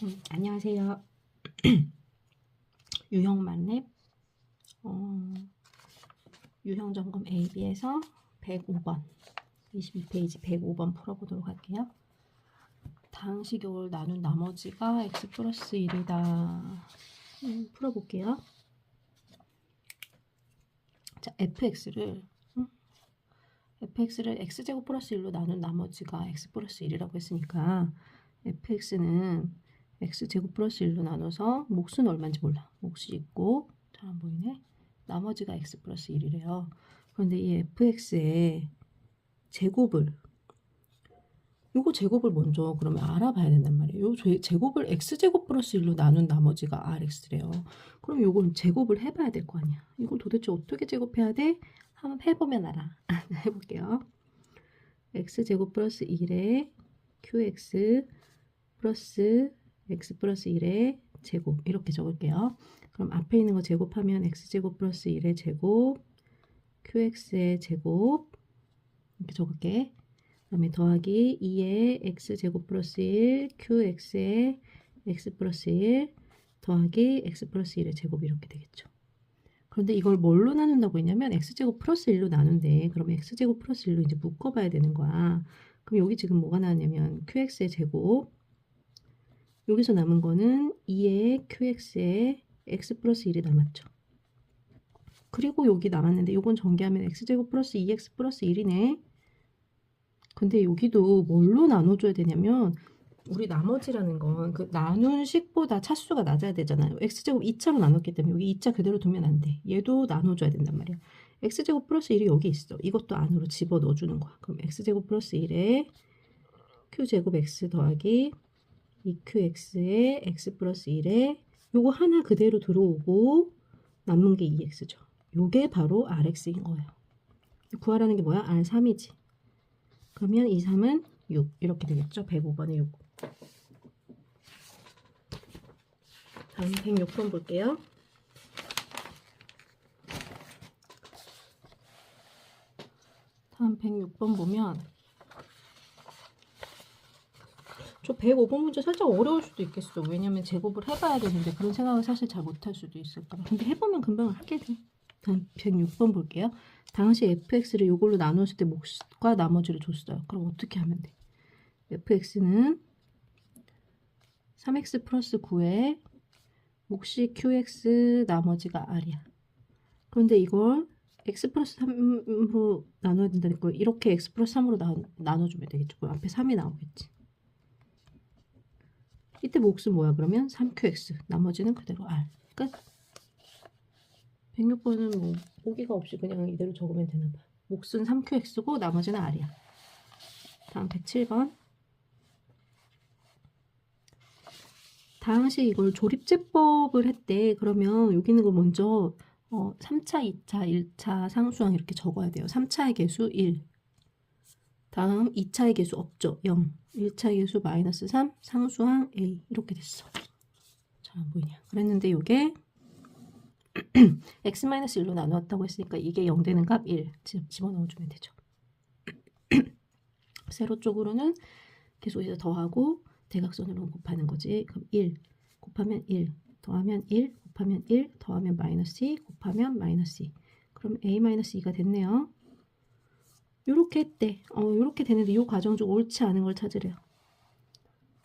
음, 안녕하세요. 유형 만렙 어, 유형 점검 AB에서 105번 22페이지 105번 풀어보도록 할게요. 다항식을 나눈 나머지가 x 플러스 1이다. 음, 풀어볼게요. 자, fx를 음, fx를 x제곱 플러스 1로 나눈 나머지가 x 플러스 1이라고 했으니까 fx는 x제곱 플러스 1로 나눠서 몫은 얼마인지 몰라. 몫이 있고 잘 안 보이네. 나머지가 x 플러스 1이래요. 그런데 이 fx의 제곱을 요거 제곱을 먼저 그러면 알아봐야 된단 말이에요. 요 제- 제곱을 x제곱 플러스 1로 나눈 나머지가 rx래요. 그럼 요건 제곱을 해봐야 될 거 아니야. 이걸 도대체 어떻게 제곱해야 돼? 한번 해보면 알아. 해볼게요. x제곱 플러스 1에 qx 플러스 x 플러스 1의 제곱 이렇게 적을게요. 그럼 앞에 있는 거 제곱하면 x제곱 플러스 1의 제곱 qx의 제곱 이렇게 적을게. 그 다음에 더하기 2의 x제곱 플러스 1 qx의 x 플러스 1 더하기 x 플러스 1의 제곱 이렇게 되겠죠. 그런데 이걸 뭘로 나눈다고 했냐면 x제곱 플러스 1로 나눈대. 그럼 x제곱 플러스 1로 이제 묶어봐야 되는 거야. 그럼 여기 지금 뭐가 나왔냐면 qx의 제곱 여기서 남은 거는 2의 qx의 x 플러스 1이 남았죠. 그리고 여기 남았는데 요건 전개하면 x제곱 플러스 2x 플러스 1이네. 근데 여기도 뭘로 나눠줘야 되냐면 우리 나머지라는 건 그 나눈 식보다 차수가 낮아야 되잖아요. x제곱 2차로 나눴기 때문에 여기 2차 그대로 두면 안 돼. 얘도 나눠줘야 된단 말이야. x제곱 플러스 1이 여기 있어. 이것도 안으로 집어 넣어주는 거야. 그럼 x제곱 플러스 1에 q제곱 x 더하기 2qx에 x 플러스 1에 요거 하나 그대로 들어오고 남는 게 2x죠. 요게 바로 rx인 거예요. 구하라는 게 뭐야? r3이지. 그러면 2, 3은 6 이렇게 되겠죠. 105번에 6. 다음 106번 볼게요. 다음 106번 보면 저 105번 문제 살짝 어려울 수도 있겠어. 왜냐면 제곱을 해봐야 되는데 그런 생각을 사실 잘 못할 수도 있을까 봐. 근데 해보면 금방 하게 돼. 다음 106번 볼게요. 당시 fx를 이걸로 나눴을 때 몫과 나머지를 줬어요. 그럼 어떻게 하면 돼? fx는 3x 플러스 9에 몫이 qx 나머지가 r이야. 그런데 이걸 x 플러스 3으로 나눠야 된다니까 이렇게 x 플러스 3으로 나, 나눠주면 되겠죠. 앞에 3이 나오겠지. 이때 몫은 뭐야? 그러면 3qx 나머지는 그대로 r. 끝 106번은 뭐 보기가 없이 그냥 이대로 적으면 되나 봐. 몫은 3qx고 나머지는 r이야. 다음 107번. 당시 이걸 조립제법을 했대. 그러면 여기 있는 거 먼저 어, 3차, 2차, 1차 상수항 이렇게 적어야 돼요. 3차의 개수 1 다음 2차의 개수 없죠. 0 1차의 개수 마이너스 3 상수항 a. 이렇게 됐어. 잘 안 보이냐. 그랬는데 이게 x 마이너스 1로 나누었다고 했으니까 이게 0 되는 값 1 집어넣어주면 되죠. 세로 쪽으로는 계속해서 더하고 대각선으로 곱하는 거지. 그럼 1 곱하면 1 더하면 1 곱하면 1 더하면 마이너스 2 곱하면 마이너스 2 그럼 a 마이너스 2가 됐네요 요렇게 했대. 어, 요렇게 되는데 요 과정 중 옳지 않은 걸 찾으래요.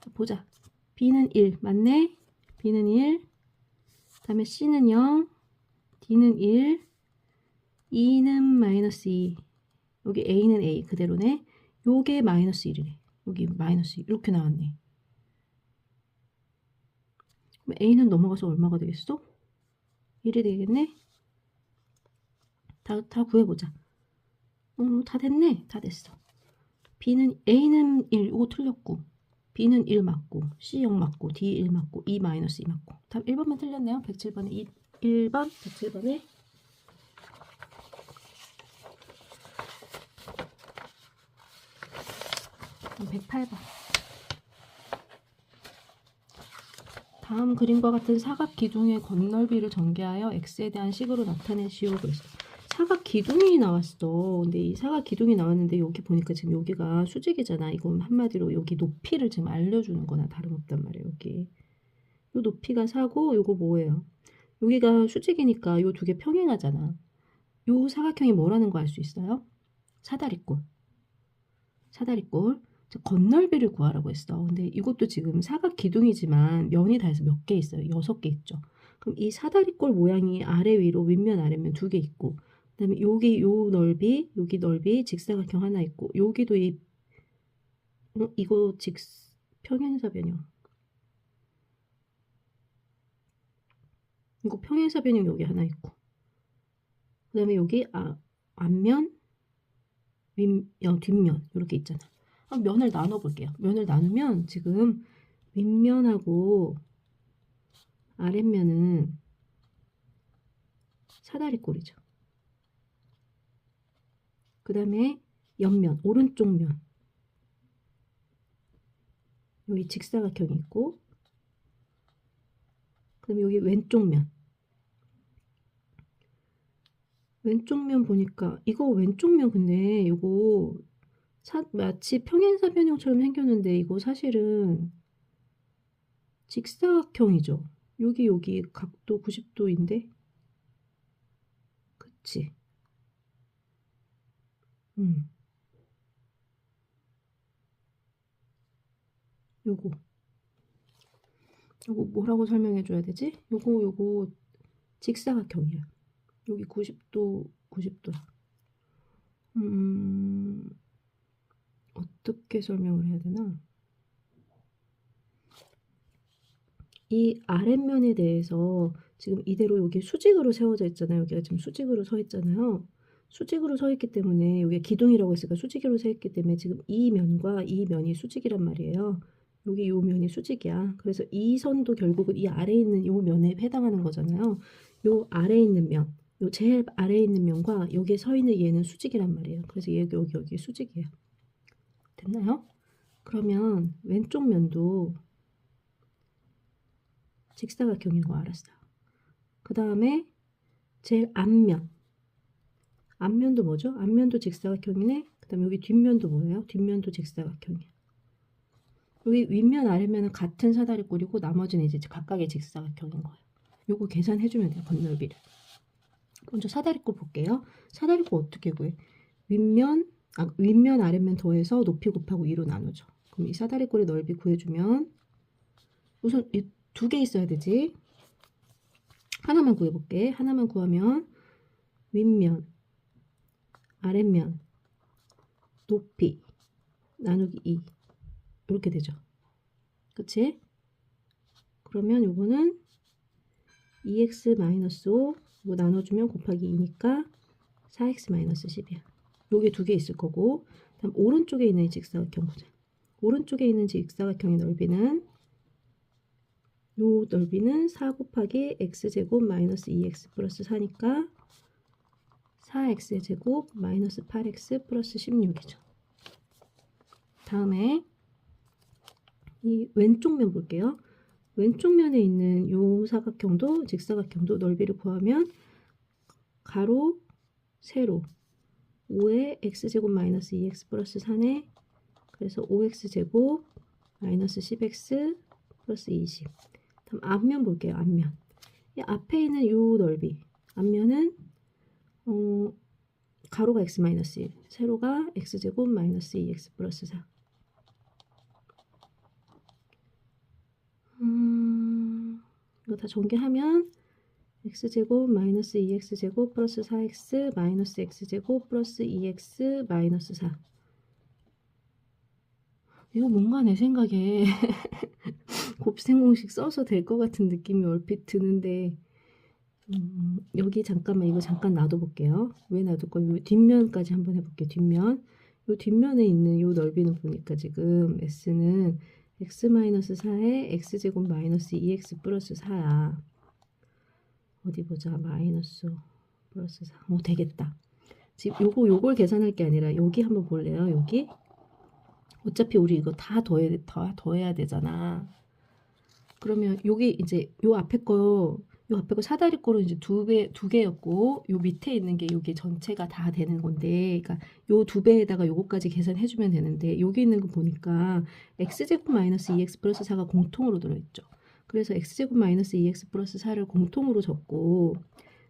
자, 보자. B는 1. 맞네? B는 1. 다음에 C는 0. D는 1. E는 마이너스 2. 여기 A는 A. 그대로네. 요게 마이너스 1이래. 여기 마이너스 2. 이렇게 나왔네. 그럼 A는 넘어가서 얼마가 되겠어? 1이 되겠네? 다, 다 구해보자. 어, 다 됐네. 다 됐어. B는 A는 1, 이거 틀렸고 B는 1 맞고 C 0 맞고 D 1 맞고 E 마이너스 2 맞고 답 1번만 틀렸네요. 107번에 2, 1번 107번에 음, 108번 다음 그림과 같은 사각 기둥의 건널비를 전개하여 x에 대한 식으로 나타내시오 그랬어. 사각 기둥이 나왔어. 근데 이 사각 기둥이 나왔는데 여기 보니까 지금 여기가 수직이잖아. 이건 한마디로 여기 높이를 지금 알려주는 거나 다름없단 말이에요. 여기. 요 높이가 사고 요거 뭐예요? 여기가 수직이니까 요 두 개 평행하잖아. 요 사각형이 뭐라는 거 알 수 있어요? 사다리꼴. 사다리꼴. 자, 건널비를 구하라고 했어. 근데 이것도 지금 사각 기둥이지만 면이 다 해서 몇 개 있어요? 여섯 개 있죠. 그럼 이 사다리꼴 모양이 아래 위로 윗면 아래면 두 개 있고 그다음에 여기 요 넓이 여기 넓이 직사각형 하나 있고 여기도 이 어, 이거 직 평행사 변형 이거 평행사 변형 여기 하나 있고 그다음에 여기 아, 앞면 윗 어, 뒷면 이렇게 있잖아. 면을 나눠 볼게요. 면을 나누면 지금 윗면하고 아랫면은 사다리꼴이죠. 그 다음에 옆면, 오른쪽 면. 여기 직사각형이 있고, 그 다음에 여기 왼쪽 면. 왼쪽 면 보니까, 이거 왼쪽 면 근데 이거 사, 마치 평행사 변형처럼 생겼는데, 이거 사실은 직사각형이죠. 여기 여기 각도 90도인데 그치 음 요거 요거 뭐라고 설명해 줘야 되지? 요거 요거 직사각형이야 여기 90도 90도야 음 어떻게 설명을 해야 되나? 이 아랫면에 대해서 지금 이대로 여기 수직으로 세워져 있잖아요. 여기가 지금 수직으로 서 있잖아요. 수직으로 서 있기 때문에 여기 기둥이라고 했으니까 수직으로 서 있기 때문에 지금 이 면과 이 면이 수직이란 말이에요. 여기 요 면이 수직이야. 그래서 이 선도 결국은 이 아래에 있는 요 면에 해당하는 거잖아요. 요 아래에 있는 면, 요 제일 아래에 있는 면과 여기에 서 있는 얘는 수직이란 말이에요. 그래서 여기 여기 여기 수직이에요. 됐나요? 그러면 왼쪽 면도 직사각형인 거 알았어요. 그 다음에 제일 앞면. 앞면도 뭐죠? 앞면도 직사각형이네. 그 다음에 여기 뒷면도 뭐예요? 뒷면도 직사각형이야. 여기 윗면 아래면은 같은 사다리 꼴이고 나머지는 이제 각각의 직사각형인 거예요. 요거 계산해주면 돼요. 건널비를. 먼저 사다리꼴 볼게요. 사다리꼴 어떻게 구해? 윗면, 아, 윗면 아래면 더해서 높이 곱하고 2로 나누죠. 그럼 이 사다리꼴의 넓이 구해주면 우선 이 두 개 있어야 되지. 하나만 구해볼게. 하나만 구하면 윗면, 아랫면, 높이 나누기 2 이렇게 되죠. 그치? 그러면 요거는 2x-5 이거 나눠주면 곱하기 2니까 4x-10이야. 요게 두 개 있을 거고 다음 오른쪽에 있는 이 직사각형 보자. 오른쪽에 있는 직사각형의 넓이는 요 넓이는 4 곱하기 x제곱 마이너스 2x 플러스 4니까 4x 제곱 마이너스 8x 플러스 16이죠. 다음에 이 왼쪽 면 볼게요. 왼쪽 면에 있는 요 사각형도 직사각형도 넓이를 구하면 가로 세로 5에 x제곱 마이너스 2x 플러스 4네 그래서 5x제곱 마이너스 10x 플러스 20 다음 앞면 볼게요. 앞면 이 앞에 있는 요 넓이 앞면은 어, 가로가 x 마이너스 1 세로가 x제곱 마이너스 2x 플러스 4 음, 이거 다 전개하면 x제곱 마이너스 2x제곱 플러스 4x 마이너스 x제곱 플러스 2x 마이너스 4 이거 뭔가 내 생각에 곱셈 공식 써서 될 것 같은 느낌이 얼핏 드는데 음, 여기 잠깐만 이거 잠깐 놔둬볼게요. 왜 놔둘 거요 뒷면까지 한번 해볼게요. 뒷면 요 뒷면에 있는 요 넓이는 보니까 지금 s는 x-4에 x제곱 마이너스 2x 플러스 4야. 어디 보자. 마이너스 플러스 4. 어, 되겠다. 지금 요거, 요걸 계산할 게 아니라 여기 한번 볼래요? 여기? 어차피 우리 이거 다 더해, 다 더해야 되잖아. 그러면 여기 이제 요 앞에 거, 요 앞에 거 사다리꼴은 이제 두 배, 두 개였고, 요 밑에 있는 게 요게 전체가 다 되는 건데, 그러니까 요 두 배에다가 요거까지 계산해주면 되는데, 여기 있는 거 보니까 x제곱 마이너스 2x 플러스 4가 공통으로 들어있죠. 그래서 x제곱 마이너스 2x 플러스 4를 공통으로 적고,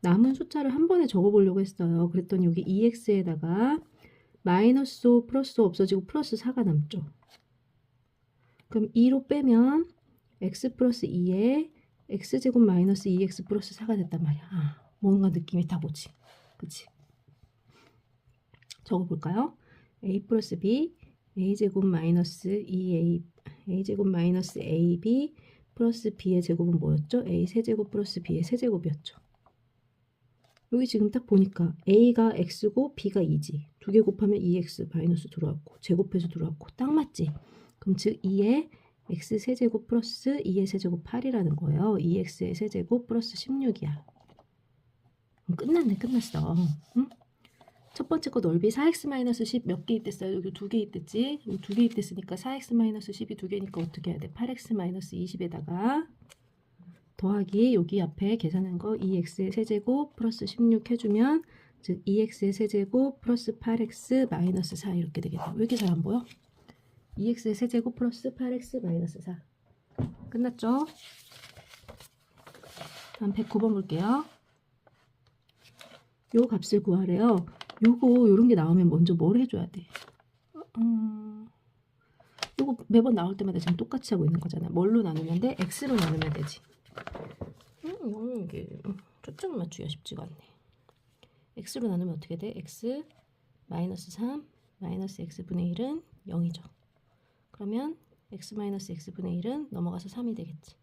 남은 숫자를 한 번에 적어보려고 했어요. 그랬더니 여기 2x에다가 마이너스 5 플러스 5 없어지고 플러스 4가 남죠. 그럼 2로 빼면 x 플러스 2에 x제곱 마이너스 2x 플러스 4가 됐단 말이야. 아, 뭔가 느낌이 딱 오지. 그치? 적어볼까요? a 플러스 b a제곱 마이너스 2a a제곱 마이너스 ab 플러스 b의 제곱은 뭐였죠? a 세제곱 플러스 b의 세제곱이었죠. 여기 지금 딱 보니까 a가 x고 b가 2지. 두 개 곱하면 2x 마이너스 들어왔고 제곱해서 들어왔고 딱 맞지? 그럼 즉 2에 x 세제곱 플러스 2의 세제곱 8이라는 거예요. 2x의 세제곱 플러스 16이야. 끝났네, 끝났어. 응? 첫 번째 거 넓이 4x-10 몇 개 있댔어요? 여기 두 개 있댔지? 여기 두 개 있댔으니까 4x-10이 두 개니까 어떻게 해야 돼? 8x-20에다가 더하기 여기 앞에 계산한 거 2x의 세제곱 플러스 16 해주면 즉 2x의 세제곱 플러스 8x 마이너스 4 이렇게 되겠다. 왜 이렇게 잘 안 보여? 2x의 세제곱 플러스 8x 마이너스 4 끝났죠? 다음 109번 볼게요. 요 값을 구하래요. 요거 요런 게 나오면 먼저 뭘 해줘야 돼? 음, 요거 매번 나올 때마다 지금 똑같이 하고 있는 거잖아. 뭘로 나누면 돼? x로 나누면 되지. 음, 이거는 이게 초점을 맞추기가 쉽지가 않네. x로 나누면 어떻게 돼? x 마이너스 3 마이너스 x분의 1은 0이죠. 그러면 x 마이너스 x분의 1은 넘어가서 3이 되겠지.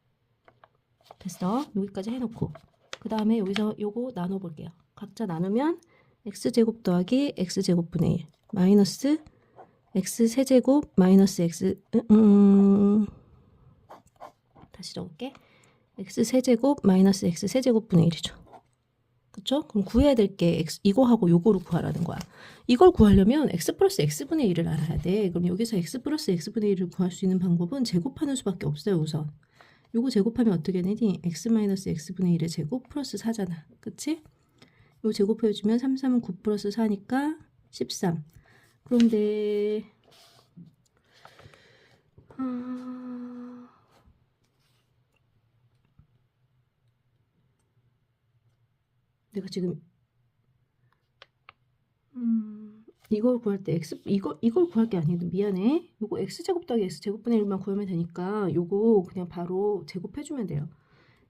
됐어. 여기까지 해놓고 그 다음에 여기서 요거 나눠볼게요. 각자 나누면 x제곱 더하기 x제곱분의 1 마이너스 x세제곱 마이너스 x 음, 다시 적을게. x세제곱 마이너스 x세제곱분의 1이죠. 그쵸? 그럼 구해야 될 게 x 이거하고 요거로 구하라는 거야. 이걸 구하려면 x 플러스 x분의 1을 알아야 돼. 그럼 여기서 x 플러스 x분의 1을 구할 수 있는 방법은 제곱하는 수밖에 없어요, 우선. 요거 제곱하면 어떻게 되니? x 마이너스 x분의 1의 제곱 플러스 4잖아. 그치? 요 제곱해주면 3, 3은 9 플러스 4니까 13. 그런데 아... 내가 지금 음, 이걸 구할 때 x 이거 이걸 구할 게 아니고 미안해. 요거 x 제곱 더하기 x 제곱분의 1만 구하면 되니까 요거 그냥 바로 제곱해 주면 돼요.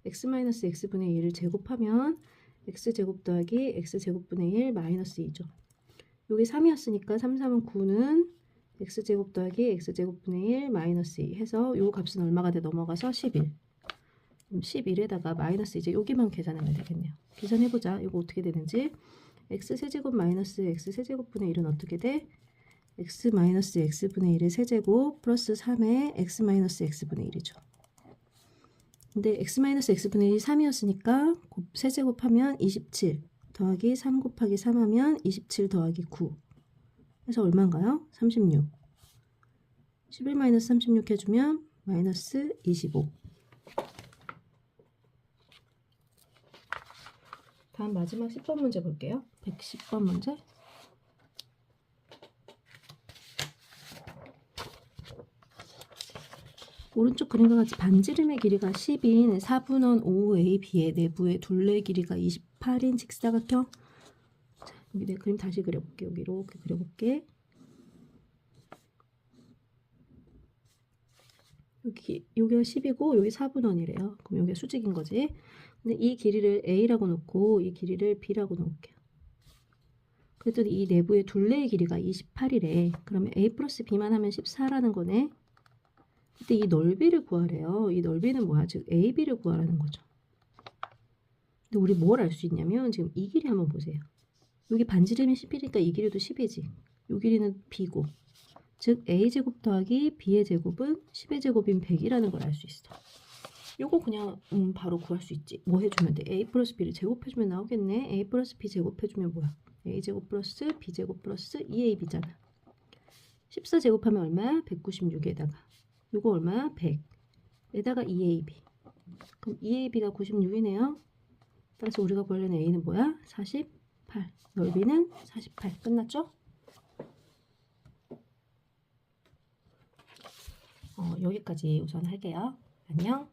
x 마이너스 x분의 1을 제곱하면 x 제곱 더하기 x 제곱분의 1 마이너스 2죠. 요게 3이었으니까 3, 3은 9는 x 제곱 더하기 x 제곱분의 1 마이너스 2 해서 요 값은 얼마가 돼 넘어가서 11. 그럼 11에다가 마이너스 이제 여기만 계산하면 되겠네요. 계산해보자. 이거 어떻게 되는지. x 세제곱 마이너스 x 세제곱분의 1은 어떻게 돼? x 마이너스 x분의 1의 세제곱 플러스 3의 x 마이너스 x분의 1이죠. 근데 x 마이너스 x분의 1이 3이었으니까 세제곱하면 27 더하기 3 곱하기 3 하면 27 더하기 9 해서 얼마인가요? 36 11 마이너스 36 해주면 마이너스 25 다음 마지막 10번 문제 볼게요. 110번 문제. 오른쪽 그림과 같이 반지름의 길이가 10인 4분원 5AB의 내부의 둘레 길이가 28인 직사각형. 자, 여기 내 그림 다시 그려볼게. 여기 이렇게 그려볼게. 여기 여기가 10이고 여기 4분원이래요. 그럼 여기 수직인 거지. 근데 이 길이를 A라고 놓고 이 길이를 B라고 놓을게요. 그랬더니 이 내부의 둘레의 길이가 28이래. 그러면 A 플러스 B만 하면 14라는 거네. 그때 이 넓이를 구하래요. 이 넓이는 뭐야? 즉 AB를 구하라는 거죠. 근데 우리 뭘 알 수 있냐면 지금 이 길이 한번 보세요. 여기 반지름이 10이니까 이 길이도 10이지. 이 길이는 B고. 즉 A제곱 더하기 B의 제곱은 10의 제곱인 100이라는 걸 알 수 있어. 요거 그냥 음, 바로 구할 수 있지. 뭐 해주면 돼? a 플러스 b를 제곱해주면 나오겠네. a 플러스 b 제곱해주면 뭐야? a 제곱 플러스 b 제곱 플러스 2ab잖아. 14 제곱하면 얼마야? 196에다가 요거 얼마야? 100. 에다가 2ab. 그럼 2ab가 96이네요. 따라서 우리가 구하려는 a는 뭐야? 48 넓이는 48 끝났죠? 어, 여기까지 우선 할게요. 안녕